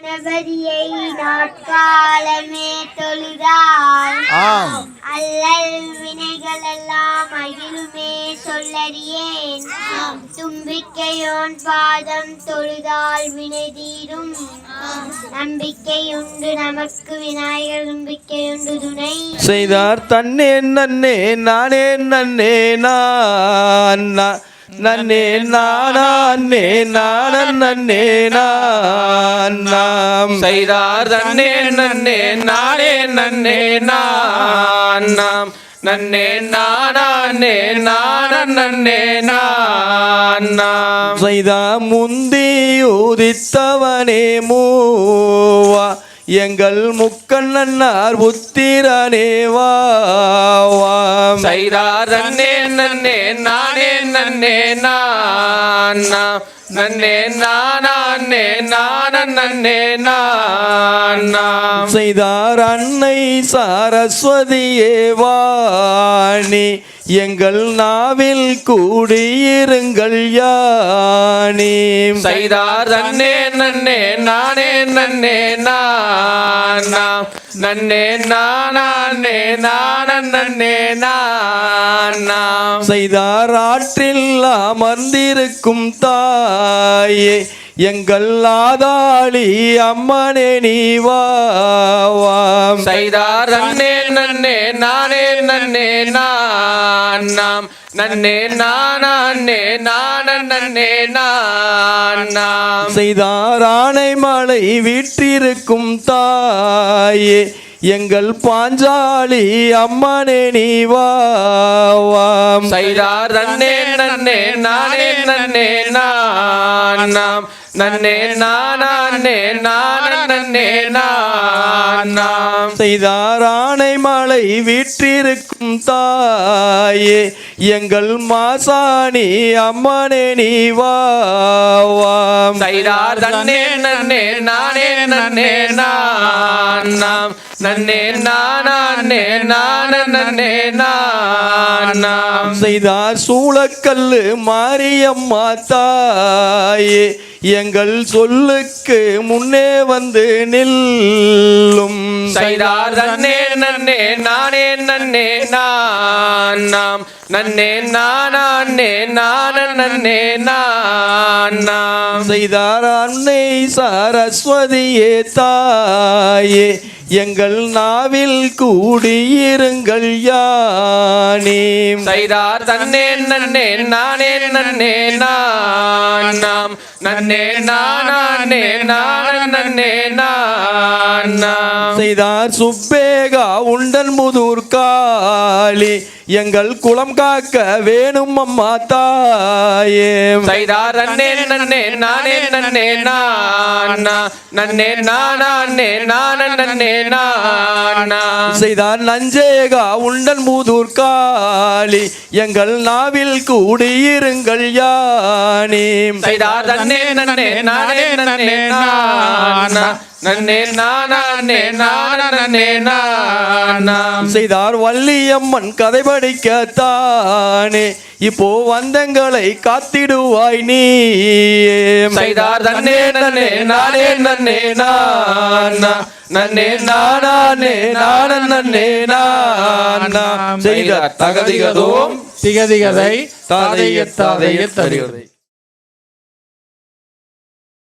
கணபதியை நாட்காலமே தொழுதால் ஆம். அல்லல் வினைகள் எல்லாம் அகிலுமே சொல்லறியேன். தும்பிக்கையோன் பாதம் தொழுதால் வினை தீரும். நம்பிக்கையுண்டு நமக்கு விநாயகர் நம்பிக்கையுண்டு துணை. செய்தார் தன்னே நன்னே நானே நன்னே நான் நன்னே நானே நான நாம். செய்தார் தன்னே நன்னே நானே நன்னே நான் நாம். நன்னே நானே நான் நாம். செய்தா முந்தி உதித்தவனே மூவா. எங்கள் முக்கண்ணன்னார் புத்திரனே வா வாம். செய்தார் தன்னே நன்னே நானே நன்னே நான் நன்னே நானே நான நன்னே நான் செய்தார் அன்னை சாரஸ்வதியே வாணி எங்கள் நாவில் கூடியிருங்கள் யானி செய்தார் தன்னே நன்னே நானே நன்னே நானா நாம் நன்னே நானே நான நன்னே நானா செய்தார் ஆற்றில் அமர்ந்திருக்கும் தாயே. எங்கள் ஆதாளி அம்மனே நீ வாம் செய்தார் நன்னே நன்னே நானே நன்னே நான் நாம். நன்னே நானே நான நன்னே நான் செய்தார் ஆனை மலை வீற்றிருக்கும் தாயே எங்கள் பாஞ்சாலி அம்மனே நீ வாம் செய்தார் நன்னே நன்னே நானே நன்னே நான் நாம். நன்னே நானே நான நன்னே நான். நாம் செய்தார் மலை வீற்றிருக்கும் தாயே. எங்கள் மாசாணி அம்மனே நீ வாம் செய்தார் தன்னே நன்னே நானே நன்னே நான் நாம். நன்னே நானே நான நன்னே நான் நாம். செய்தார் சூளக்கல்லு மாரியம்மா தாயே எங்கள் சொல்லுக்கு முன்னே வந்து நில்லும். செய்தார் தன்னே நன்னே நானே நன்னே நான் நாம். நன்னே நானே நான நன்னே நான். நாம் செய்தார் அன்னை சரஸ்வதியே தாயே எங்கள் நாவில் கூடியிருங்கள் யானே. செய்தார் தன்னே நன்னே நானே நன்னே நான் நாம் நன்னே நானே நான நன்னே நான் செய்தார் சுப்பேகா உண்டன் முதுர் காளி எங்கள் குலம் காக்க வேணும் அம்மா தாயே. செய்தார் நன்னே நன்னே நானே நன்னே நான். நன்னே நானே நான நன்னே நான். செய்தார் நஞ்சேகா உண்டன் முதுர் காளி எங்கள் நாவில் கூடியிருங்கள் யானே. செய்தார் நன்னே நானே நன்னே நான் நன்னே நானே. நான நன்னே நான் நாம் செய்தார் வள்ளியம்மன் கதை படிக்கத்தானே இப்போ வந்தங்களை காத்திடுவாய் நீ செய்தார் தன்னே நன்னே நானே நன்னே நான். நன்னே நானே நான நன்னே நான். செய்தார் தகதிகதோம். திகதிகதை தாதைய தாதைய தருகிறது.